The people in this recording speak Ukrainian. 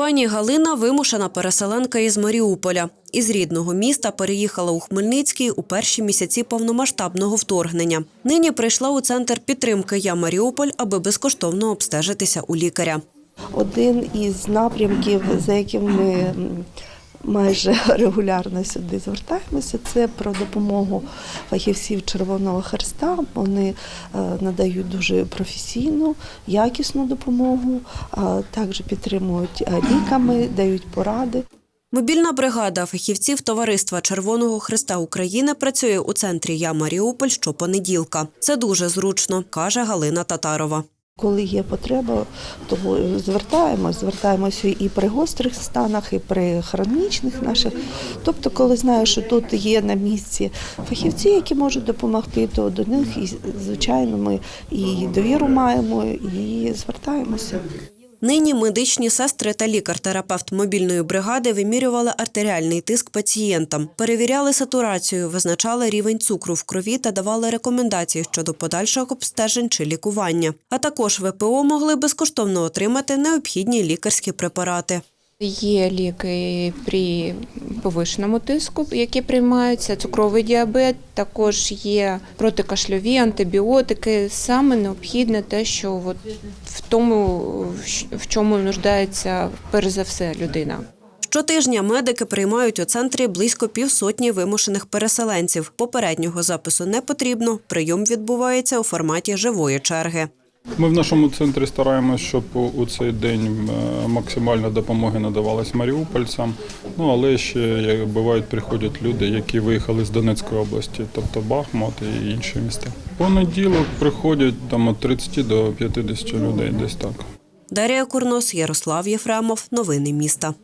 Пані Галина вимушена переселенка із Маріуполя. Із рідного міста переїхала у Хмельницький у перші місяці повномасштабного вторгнення. Нині прийшла у центр підтримки Я Маріуполь, аби безкоштовно обстежитися у лікаря. Один із напрямків, за яким ми майже регулярно сюди звертаємося, це про допомогу фахівців Червоного Хреста. Вони е, надають дуже професійну, якісну допомогу, а також підтримують е, ліками, дають поради. Мобільна бригада фахівців Товариства Червоного Христа України працює у центрі Я Маріуполь щопонеділка. Це дуже зручно, каже Галина Татарова. Коли є потреба, то звертаємось, звертаємося і при гострих станах, і при хронічних наших. Тобто, коли знаю, що тут є на місці фахівці, які можуть допомогти, то до них і звичайно ми і довіру маємо, і звертаємося. Нині медичні сестри та лікар-терапевт мобільної бригади вимірювали артеріальний тиск пацієнтам, перевіряли сатурацію, визначали рівень цукру в крові та давали рекомендації щодо подальших обстежень чи лікування. А також ВПО могли безкоштовно отримати необхідні лікарські препарати. Є ліки при повишеному тиску, які приймаються, цукровий діабет, також є протикашльові антибіотики. Саме необхідне те, що от в тому, в чому нуждається перш за все людина. Щотижня медики приймають у центрі близько півсотні вимушених переселенців. Попереднього запису не потрібно. Прийом відбувається у форматі живої черги. Ми в нашому центрі стараємося, щоб у- цей день е, максимально допомоги надавалась маріупольцям. Ну але ще як бувають, приходять люди, які виїхали з Донецької області, тобто Бахмут і інші міста. Понеділок приходять там від 30 до 50 людей, десь так. Дарія Курнос, Ярослав Єфремов. Новини міста.